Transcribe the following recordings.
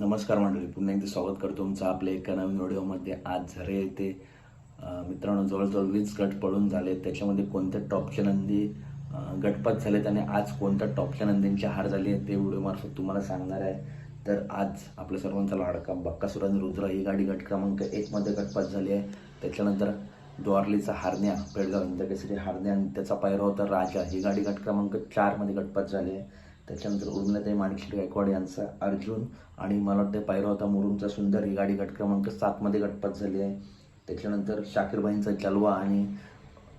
नमस्कार मंडळी पुन्हा एकदा स्वागत करतो तुमचं आपल्या एका नवीन व्हिडिओमध्ये. आज झरे येते. मित्रांनो जवळजवळ वीस गट पडून झाले. त्याच्यामध्ये कोणत्या टॉपच्या नंदी गटपात झालेत आणि आज कोणत्या टॉपच्या नंदींची हार झाली आहे ते व्हिडिओमार्फत तुम्हाला सांगणार आहे. तर आज आपल्या सर्वांचा लाडका बक्कासुर आणि रुद्र ही गाडी गट क्रमांक एकमध्ये गटपात झाली आहे. त्याच्यानंतर द्वारलीचा हारण्या पेडगाव हिंद हारण्या आणि त्याचा पायरा होता राजा. ही गाडी गट क्रमांक चारमध्ये गटपात झाली आहे. त्याच्यानंतर उर्मिलाताई माणिकशेठ गायकवाड यांचा अर्जुन आणि मला वाटतं पायरा होता मुरुमचा सुंदर ही गाडी गट क्रमांक सातमध्ये गटपात झाली आहे. त्याच्यानंतर शाकीरबाईंचा जलवा आणि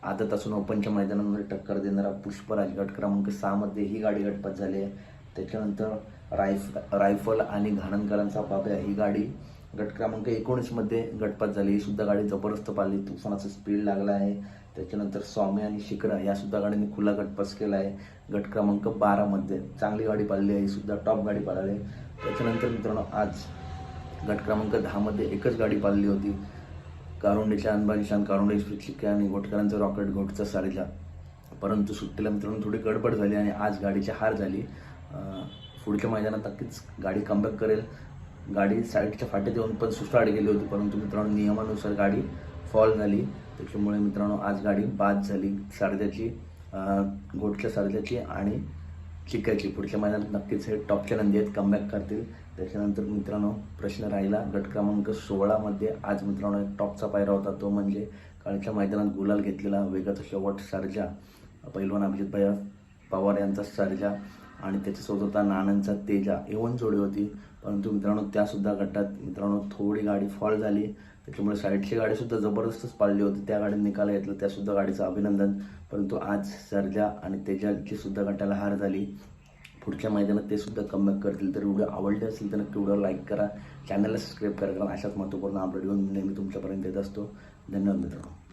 आदत असून ओपनच्या मैदानामध्ये टक्कर देणारा पुष्पराज गट क्रमांक सहामध्ये ही गाडी गटपात झाली आहे. त्याच्यानंतर रायफ रायफल आणि घाणनकरांचा बाब्या ही गाडी गट क्रमांक एकोणीसमध्ये गटपात झाली. ही सुद्धा गाडी जबरदस्त पाहिली तुफानाचा स्पीड लागला आहे. त्याच्यानंतर सौम्य आणि शिखरा या सुद्धा गाडीने खुला गटपास केला आहे. गट क्रमांक बारामध्ये चांगली गाडी पाहिली आहे. ही सुद्धा टॉप गाडी पाहिली आहे. त्याच्यानंतर मित्रांनो आज गट क्रमांक दहामध्ये एकच गाडी पाळली होती. कारुंडेच्या अनबानिशान कारुंडे चिक्के आणि घोटकरांचं रॉकेट घोटचा सारेजा. परंतु सुट्टीला मित्रांनो थोडी गडबड झाली आणि आज गाडीची हार झाली. पुढच्या मैदानात नक्कीच गाडी कमबॅक करेल. गाडी साईडच्या फाट्यात येऊन पण सुस्टाड गेली होती परंतु मित्रांनो नियमानुसार गाडी फॉल झाली. त्याच्यामुळे मित्रांनो आज गाडी बाद झाली. सारद्याची अं, घोटच्या आणि चिकायची पुढच्या महिन्यात नक्कीच हे टॉपच्या नंदी आहेत कमबॅक करतील. त्याच्यानंतर मित्रांनो प्रश्न राहिला गट क्रमांक सोळामध्ये आज मित्रांनो एक टॉपचा पायरा होता तो म्हणजे कालच्या मैदानात गुलाल घेतलेला वेगाचा शेवट सारजा पैलवान अभिजित भैया पवार यांचा सारजा. आणि त्याच्यासोबत होता नानांचा तेजा. एवन जोडी होती. परंतु मित्रांनो त्यासुद्धा गटात मित्रांनो थोडी गाडी फॉल झाली. त्याच्यामुळे साईडची गाडीसुद्धा जबरदस्तच पाळली होती. त्या गाडीने निकाल घेतला. त्यासुद्धा गाडीचं अभिनंदन. परंतु आज सर्जा आणि तेजाची सुद्धा गटाला हार झाली. पुढच्या मैदानात ते सुद्धा कमबॅक करतील. तर व्हिडिओ आवडले असेल तर नक्की व्हिडिओ लाईक करा. चॅनलला सबस्क्राईब करा. कारण अशाच महत्त्वपूर्ण अपडेट घेऊन नेहमी तुमच्यापर्यंत येत असतो. धन्यवाद मित्रांनो.